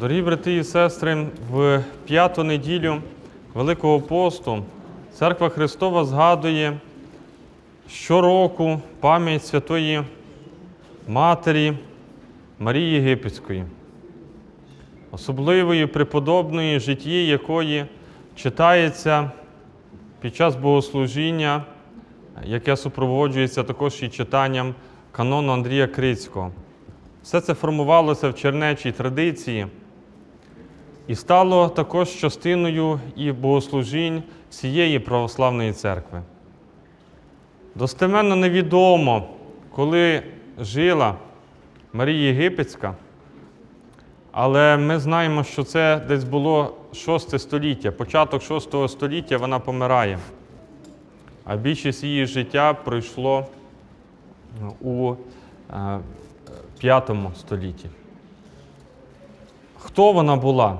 Дорогі брати і сестри, в п'яту неділю Великого посту Церква Христова згадує щороку пам'ять Святої Матері Марії Єгипетської, особливої преподобної житті якої читається під час богослужіння, яке супроводжується також і читанням канону Андрія Крицького. Все це формувалося в чернечій традиції і стало також частиною і богослужінь всієї православної церкви. Достеменно невідомо, коли жила Марія Єгипетська, але ми знаємо, що це десь було 6 століття, початок 6 століття вона помирає, а більшість її життя пройшло у е, 5 столітті. Хто вона була?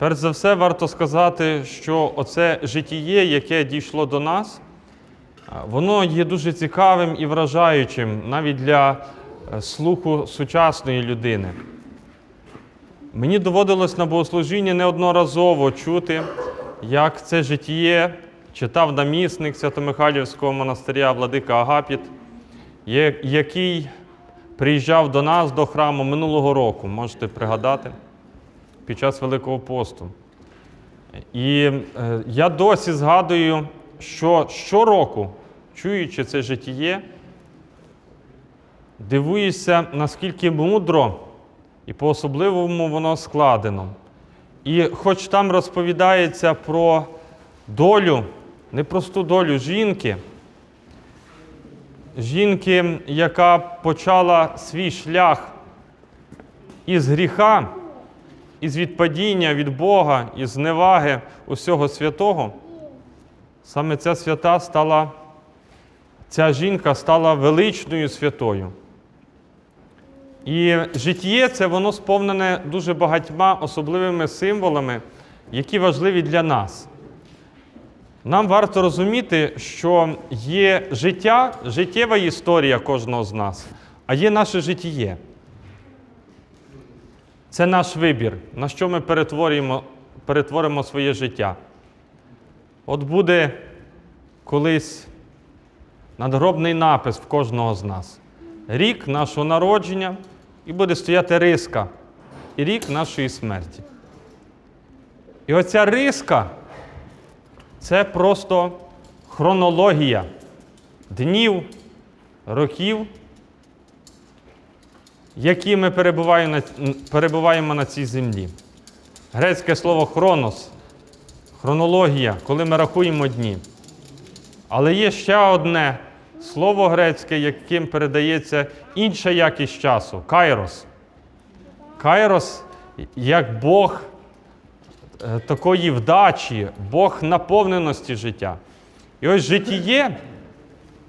Перш за все, варто сказати, що оце житіє, яке дійшло до нас, воно є дуже цікавим і вражаючим навіть для е, слуху сучасної людини. Мені доводилось на богослужінні неодноразово чути, як це житіє читав намісник Свято-Михайлівського монастиря Владика Агапіт, який приїжджав до нас до храму минулого року, можете пригадати, під час Великого посту. І е, я досі згадую, що щороку, чуючи це житіє, дивуюся, наскільки мудро і по-особливому воно складено. І хоч там розповідається про долю, непросту долю жінки, жінки, яка почала свій шлях із гріха, із відпадіння від Бога, із зневаги усього святого, саме ця свята стала, ця жінка стала величною святою. І життє це воно сповнене дуже багатьма особливими символами, які важливі для нас. Нам варто розуміти, що є життя, життєва історія кожного з нас, а є наше життєє. Це наш вибір, на що ми перетворюємо, перетворимо своє життя. От буде колись надгробний напис в кожного з нас. Рік нашого народження і буде стояти риска, і рік нашої смерті. І оця риска це просто хронологія днів, років, які ми перебуваємо на, цій землі. Грецьке слово хронос, хронологія, коли ми рахуємо дні. Але є ще одне слово грецьке, яким передається інша якість часу кайрос. Кайрос як Бог е, такої вдачі, Бог наповненості життя. І ось життіє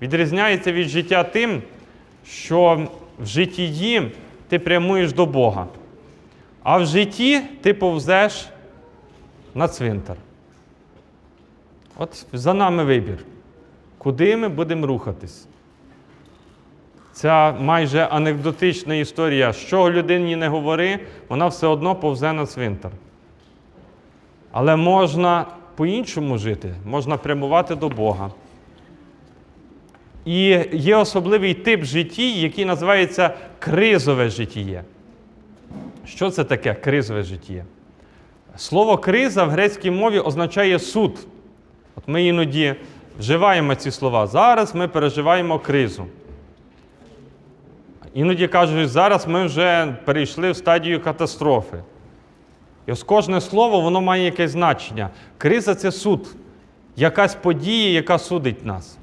відрізняється від життя тим, що в житті ти прямуєш до Бога, а в житті ти повзеш на цвинтар. От за нами вибір. Куди ми будемо рухатись? Ця майже анекдотична історія, що людині не говори, вона все одно повзе на цвинтар. Але можна по-іншому жити, можна прямувати до Бога. І є особливий тип житті, який називається кризове життєє. Що це таке кризове життєє? Слово криза в грецькій мові означає суд. От ми іноді вживаємо ці слова. Зараз ми переживаємо кризу. Іноді кажуть, зараз ми вже перейшли в стадію катастрофи. І ось кожне слово воно має якесь значення. Криза це суд, якась подія, яка судить нас.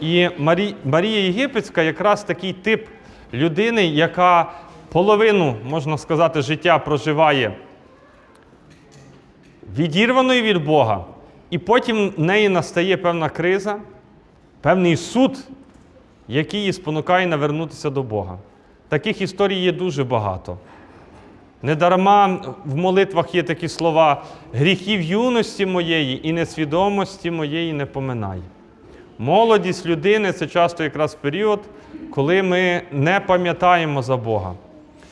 І Марі... Марія Єгипетська якраз такий тип людини, яка половину, можна сказати, життя проживає відірваною від Бога, і потім в неї настає певна криза, певний суд, який її спонукає навернутися до Бога. Таких історій є дуже багато. Недарма в молитвах є такі слова: гріхів юності моєї і несвідомості моєї не поминай. Молодість людини це часто якраз період, коли ми не пам'ятаємо за Бога.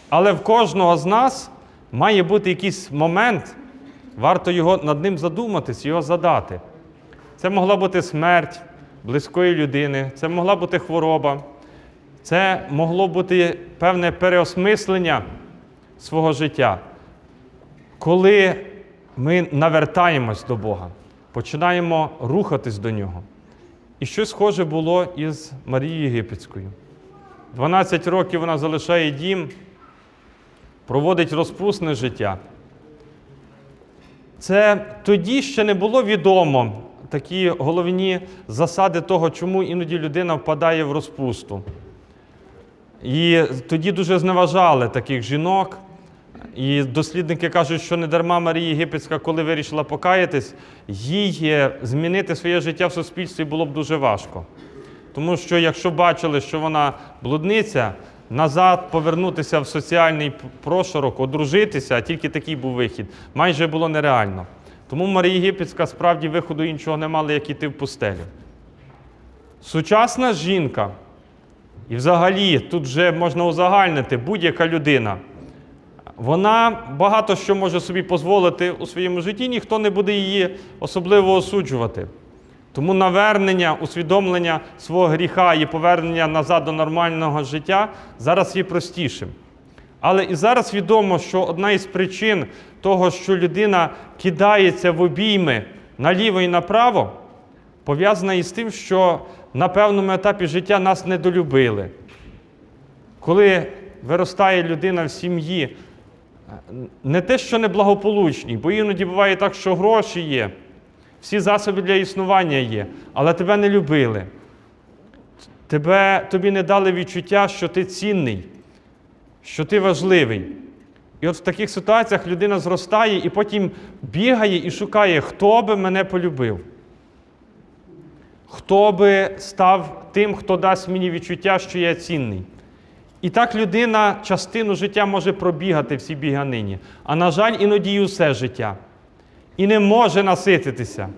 Але в кожного з нас має бути якийсь момент, варто його над ним задуматись, його задати. Це могла бути смерть близької людини, це могла бути хвороба, це могло бути певне переосмислення свого життя. Коли ми навертаємось до Бога, починаємо рухатись до Нього. І щось схоже було із Марією Єгипетською. 12 років вона залишає дім, проводить розпусне життя. Це тоді ще не було відомо такі головні засади того, чому іноді людина впадає в розпусту. І тоді дуже зневажали таких жінок. І дослідники кажуть, що не дарма Марія Єгипетська, коли вирішила покаятись, їй е, змінити своє життя в суспільстві було б дуже важко. Тому що якщо бачили, що вона блудниця, назад повернутися в соціальний прошарок, одружитися, а тільки такий був вихід, майже було нереально. Тому Марія Єгипетська справді виходу іншого не мала, як іти в пустелю. Сучасна жінка, і взагалі тут вже можна узагальнити будь-яка людина. Вона багато що може собі дозволити у своєму житті, ніхто не буде її особливо осуджувати. Тому навернення, усвідомлення свого гріха і повернення назад до нормального життя зараз є простішим. Але і зараз відомо, що одна із причин того, що людина кидається в обійми наліво і направо, пов'язана із тим, що на певному етапі життя нас недолюбили. Коли виростає людина в сім'ї, не те, що неблагополучній, бо іноді буває так, що гроші є, всі засоби для існування є, але тебе не любили. Тебе, тобі не дали відчуття, що ти цінний, що ти важливий. І от в таких ситуаціях людина зростає і потім бігає і шукає, хто би мене полюбив. Хто би став тим, хто дасть мені відчуття, що я цінний. І так людина частину життя може пробігати всі біганині, а на жаль, іноді і усе життя. І не може насититися.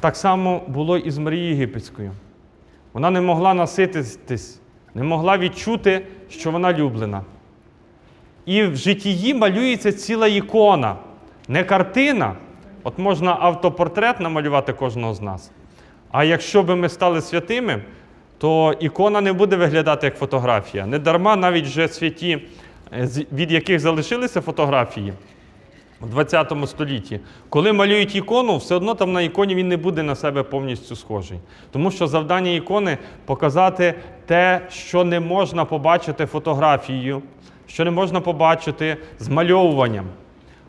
Так само було і з Марією Єгипетською. Вона не могла насититись, не могла відчути, що вона люблена. І в житті малюється ціла ікона, не картина. От можна автопортрет намалювати кожного з нас. А якщо би ми стали святими, то ікона не буде виглядати як фотографія. Не дарма навіть вже святі, е, від яких залишилися фотографії у 20 столітті, коли малюють ікону, все одно там на іконі він не буде на себе повністю схожий. Тому що завдання ікони показати те, що не можна побачити фотографією, що не можна побачити змальовуванням.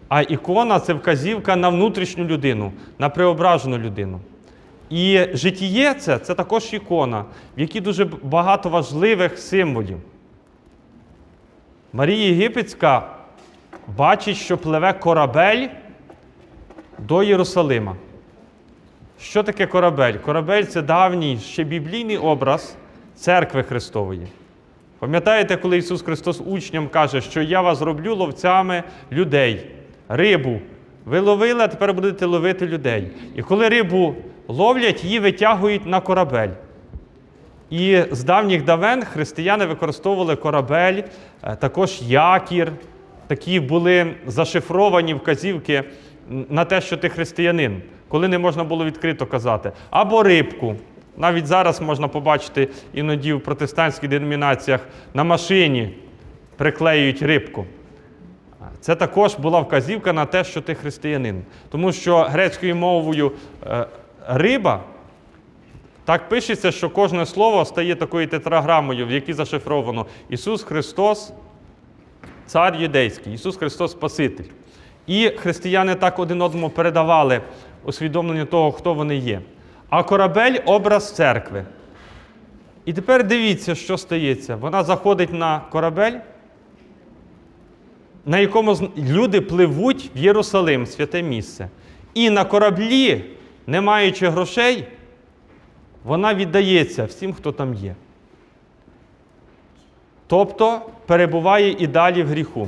А ікона це вказівка на внутрішню людину, на преображену людину. І житіє це, це також ікона, в якій дуже багато важливих символів. Марія Єгипетська бачить, що пливе корабель до Єрусалима. Що таке корабель? Корабель це давній ще біблійний образ церкви Христової. Пам'ятаєте, коли Ісус Христос учням каже, що я вас роблю ловцями людей, рибу. Ви ловили, а тепер будете ловити людей. І коли рибу ловлять, її витягують на корабель. І з давніх давен християни використовували корабель, е, також якір. Такі були зашифровані вказівки на те, що ти християнин, коли не можна було відкрито казати. Або рибку. Навіть зараз можна побачити іноді в протестантських деномінаціях на машині приклеюють рибку. Це також була вказівка на те, що ти християнин. Тому що грецькою мовою е, риба так пишеться, що кожне слово стає такою тетраграмою, в якій зашифровано Ісус Христос, Цар Юдейський, Ісус Христос Спаситель. І християни так один одному передавали усвідомлення того, хто вони є. А корабель образ церкви. І тепер дивіться, що стається. Вона заходить на корабель, на якому люди пливуть в Єрусалим, святе місце. І на кораблі, не маючи грошей, вона віддається всім, хто там є. Тобто перебуває і далі в гріху.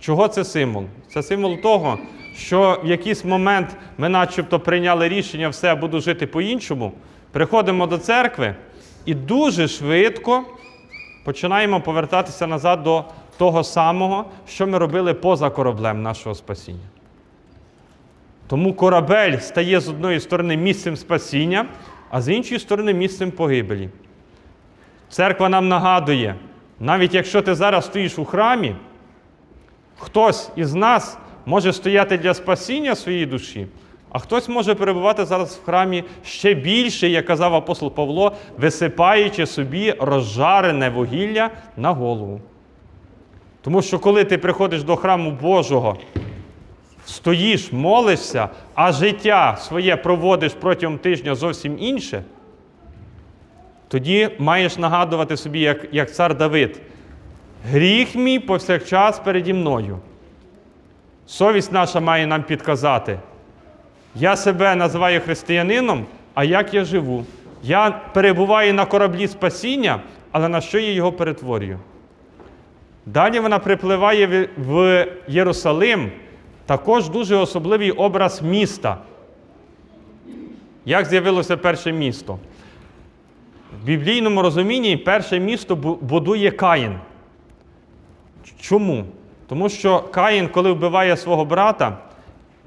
Чого це символ? Це символ того, що в якийсь момент ми начебто прийняли рішення, все, буду жити по-іншому, приходимо до церкви і дуже швидко починаємо повертатися назад до того самого, що ми робили поза кораблем нашого спасіння. Тому корабель стає з одної сторони місцем спасіння, а з іншої сторони місцем погибелі. Церква нам нагадує, навіть якщо ти зараз стоїш у храмі, хтось із нас може стояти для спасіння своєї душі, а хтось може перебувати зараз в храмі ще більше, як казав апостол Павло, висипаючи собі розжарене вугілля на голову. Тому що коли ти приходиш до храму Божого, стоїш, молишся, а життя своє проводиш протягом тижня зовсім інше, тоді маєш нагадувати собі, як, як цар Давид, гріх мій повсякчас переді мною. Совість наша має нам підказати. Я себе називаю християнином, а як я живу? Я перебуваю на кораблі спасіння, але на що я його перетворюю? Далі вона припливає в- Єрусалим, також дуже особливий образ міста. Як з'явилося перше місто? В біблійному розумінні перше місто будує Каїн. Чому? Тому що Каїн, коли вбиває свого брата,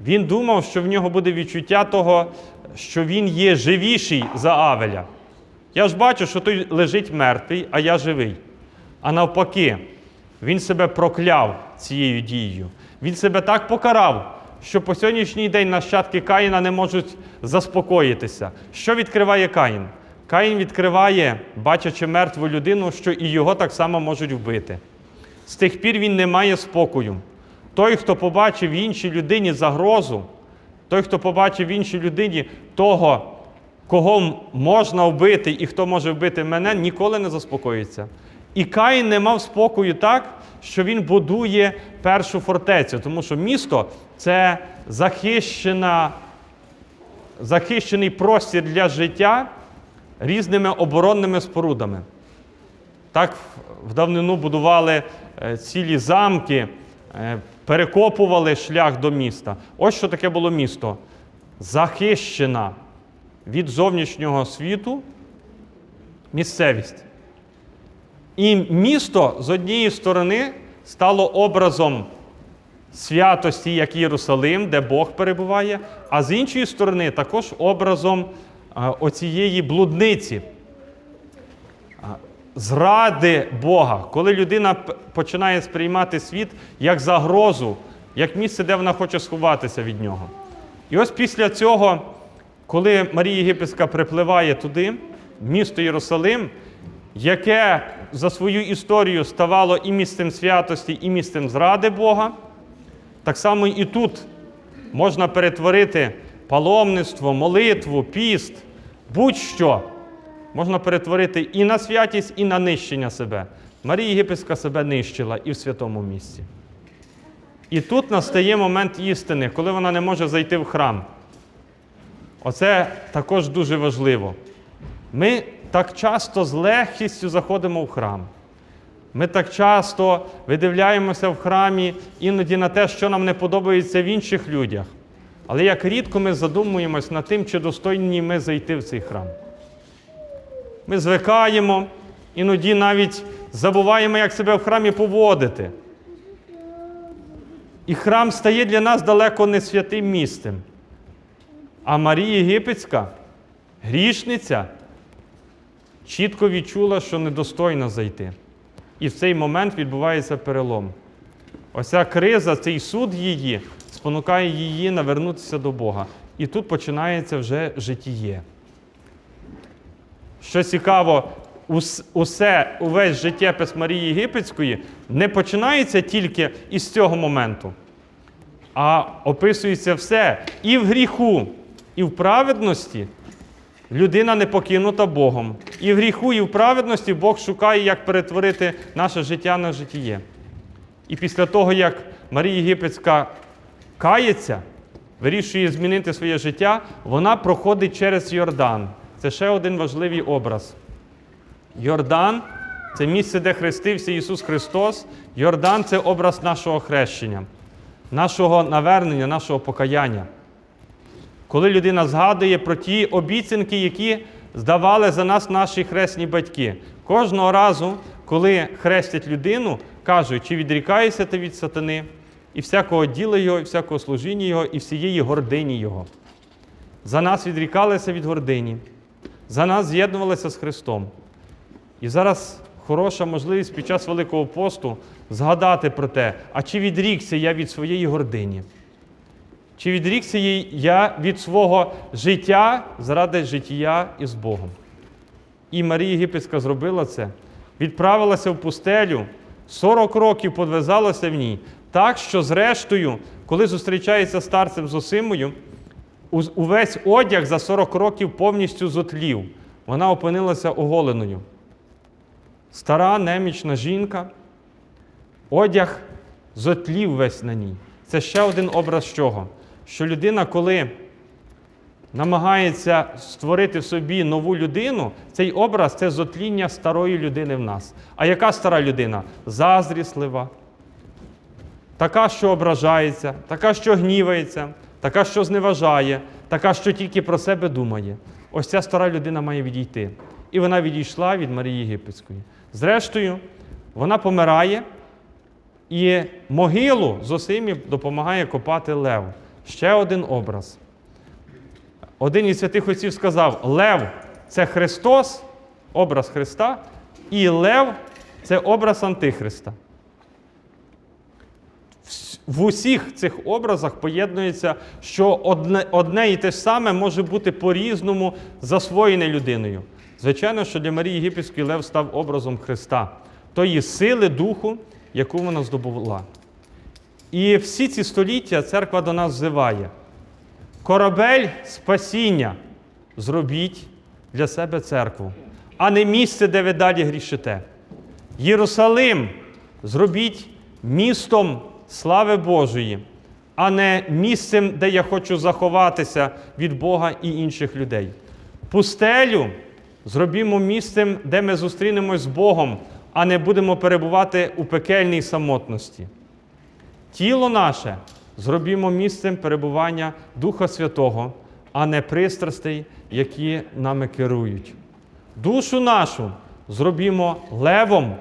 він думав, що в нього буде відчуття того, що він є живіший за Авеля. Я ж бачу, що той лежить мертвий, а я живий. А навпаки, він себе прокляв цією дією. Він себе так покарав, що по сьогоднішній день нащадки Каїна не можуть заспокоїтися. Що відкриває Каїн? Каїн відкриває, бачачи мертву людину, що і його так само можуть вбити. З тих пір він не має спокою. Той, хто побачив в іншій людині загрозу, той, хто побачив в іншій людині того, кого можна вбити і хто може вбити мене, ніколи не заспокоїться. І Каїн не мав спокою так, що він будує першу фортецю, тому що місто це захищена, захищений простір для життя різними оборонними спорудами. Так в давнину будували е, цілі замки, е, перекопували шлях до міста. Ось що таке було місто. Захищена від зовнішнього світу місцевість. І місто з однієї сторони стало образом святості, як Єрусалим, де Бог перебуває, а з іншої сторони також образом е, оцієї блудниці зради Бога, коли людина починає сприймати світ як загрозу, як місце, де вона хоче сховатися від нього. І ось після цього, коли Марія Єгипетська припливає туди, місто Єрусалим, яке за свою історію ставало і місцем святості, і місцем зради Бога, так само і тут можна перетворити паломництво, молитву, піст, будь-що можна перетворити і на святість, і на нищення себе. Марія Єгипетська себе нищила і в святому місці. І тут настає момент істини, коли вона не може зайти в храм. Оце також дуже важливо. Ми так часто з легкістю заходимо в храм. Ми так часто видивляємося в храмі іноді на те, що нам не подобається в інших людях. Але як рідко ми задумуємось над тим, чи достойні ми зайти в цей храм. Ми звикаємо, іноді навіть забуваємо, як себе в храмі поводити. І храм стає для нас далеко не святим місцем. А Марія Єгипетська, грішниця, чітко відчула, що недостойна зайти. І в цей момент відбувається перелом. Оця криза, цей суд її спонукає її навернутися до Бога. І тут починається вже житіє. Що цікаво, ус- усе, увесь життєпис Марії Єгипетської не починається тільки із цього моменту, а описується все і в гріху, і в праведності. Людина не покинута Богом. І в гріху, і в праведності Бог шукає, як перетворити наше життя на життєє. І після того, як Марія Єгипетська кається, вирішує змінити своє життя, вона проходить через Йордан. Це ще один важливий образ. Йордан це місце, де хрестився Ісус Христос. Йордан це образ нашого хрещення, нашого навернення, нашого покаяння. Коли людина згадує про ті обіцянки, які здавали за нас наші хресні батьки. Кожного разу, коли хрестять людину, кажуть, чи відрікаєшся ти від сатани, і всякого діла його, і всякого служіння його, і всієї гордині його. За нас відрікалися від гордині, за нас з'єднувалися з Христом. І зараз хороша можливість під час Великого посту згадати про те, а чи відрікся я від своєї гордині? Чи відрікся я від свого життя заради життя із Богом? І Марія Єгипетська зробила це, відправилася в пустелю, 40 років подвизалася в ній, так що, зрештою, коли зустрічається старцем Зосимою, у- увесь одяг за 40 років повністю зотлів. Вона опинилася оголеною. Стара немічна жінка, одяг зотлів весь на ній. Це ще один образ чого? Що людина, коли намагається створити в собі нову людину, цей образ це зотління старої людини в нас. А яка стара людина? Зазріслива, така, що ображається, така, що гнівається, така, що зневажає, така, що тільки про себе думає. Ось ця стара людина має відійти. І вона відійшла від Марії Єгипетської. Зрештою, вона помирає, і могилу Зосимі допомагає копати Лев. Ще один образ. Один із святих отців сказав: Лев це Христос, образ Христа, і Лев це образ Антихриста. В усіх цих образах поєднується, що одне, одне і те ж саме може бути по-різному засвоєне людиною. Звичайно, що для Марії Єгипетської Лев став образом Христа, тої сили духу, яку вона здобула. І всі ці століття церква до нас взиває. Корабель спасіння зробіть для себе церкву, а не місце, де ви далі грішите. Єрусалим зробіть містом слави Божої, а не місцем, де я хочу заховатися від Бога і інших людей. Пустелю зробімо місцем, де ми зустрінемось з Богом, а не будемо перебувати у пекельній самотності. Тіло наше зробімо місцем перебування Духа Святого, а не пристрастей, які нами керують. Душу нашу зробімо левом,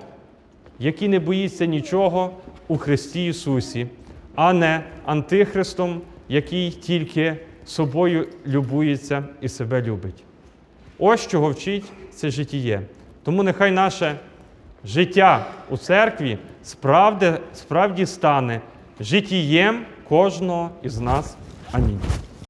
який не боїться нічого у Христі Ісусі, а не антихристом, який тільки собою любується і себе любить. Ось чого вчить це житіє. Тому нехай наше життя у церкві справді, справді стане житієм кожного із нас. Амінь.